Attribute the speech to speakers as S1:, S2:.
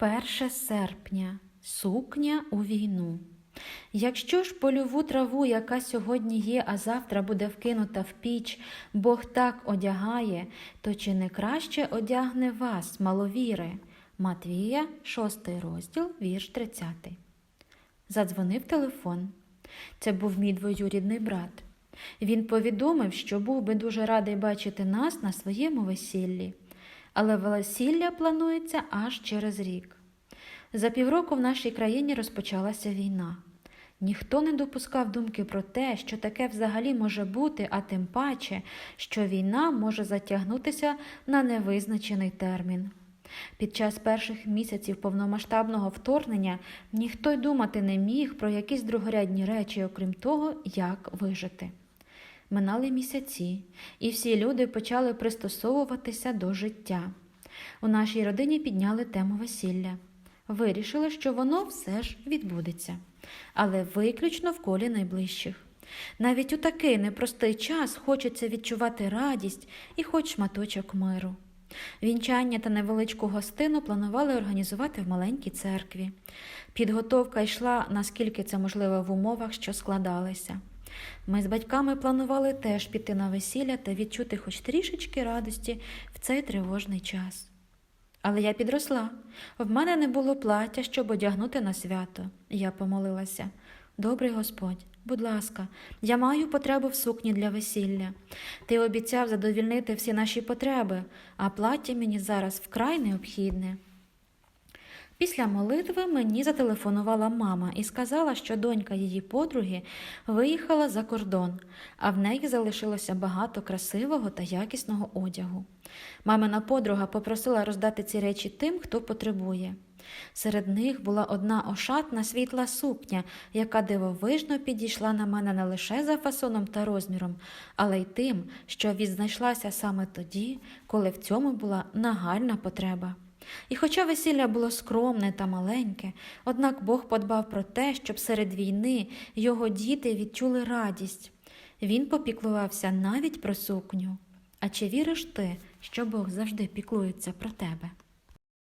S1: 1 серпня сукня у війну. Якщо ж польову траву, яка сьогодні є, а завтра буде вкинута в піч, Бог так одягає, то чи не краще одягне вас, маловіри? Матвія, 6 розділ, вірш 30. Задзвонив телефон. Це був мій двоюрідний брат. Він повідомив, що був би дуже радий бачити нас на своєму весіллі, але весілля планується аж через рік. За півроку в нашій країні розпочалася війна. Ніхто не допускав думки про те, що таке взагалі може бути, а тим паче, що війна може затягнутися на невизначений термін. Під час перших місяців повномасштабного вторгнення ніхто й думати не міг про якісь другорядні речі, окрім того, як вижити. Минали місяці, і всі люди почали пристосовуватися до життя. У нашій родині підняли тему весілля. Вирішили, що воно все ж відбудеться, але виключно в колі найближчих. Навіть у такий непростий час хочеться відчувати радість і хоч шматочок миру. Вінчання та невеличку гостину планували організувати в маленькій церкві. Підготовка йшла, наскільки це можливо в умовах, що складалися. Ми з батьками планували теж піти на весілля та відчути хоч трішечки радості в цей тривожний час. Але я підросла. В мене не було плаття, щоб одягнути на свято. Я помолилася. Добрий Господь, будь ласка, я маю потребу в сукні для весілля. Ти обіцяв задовільнити всі наші потреби, а плаття мені зараз вкрай необхідне. Після молитви мені зателефонувала мама і сказала, що донька її подруги виїхала за кордон, а в неї залишилося багато красивого та якісного одягу. Мамина подруга попросила роздати ці речі тим, хто потребує. Серед них була одна ошатна світла сукня, яка дивовижно підійшла на мене не лише за фасоном та розміром, але й тим, що відзнайшлася саме тоді, коли в цьому була нагальна потреба. І хоча весілля було скромне та маленьке, однак Бог подбав про те, щоб серед війни його діти відчули радість. Він попіклувався навіть про сукню. А чи віриш ти, що Бог завжди піклується про тебе?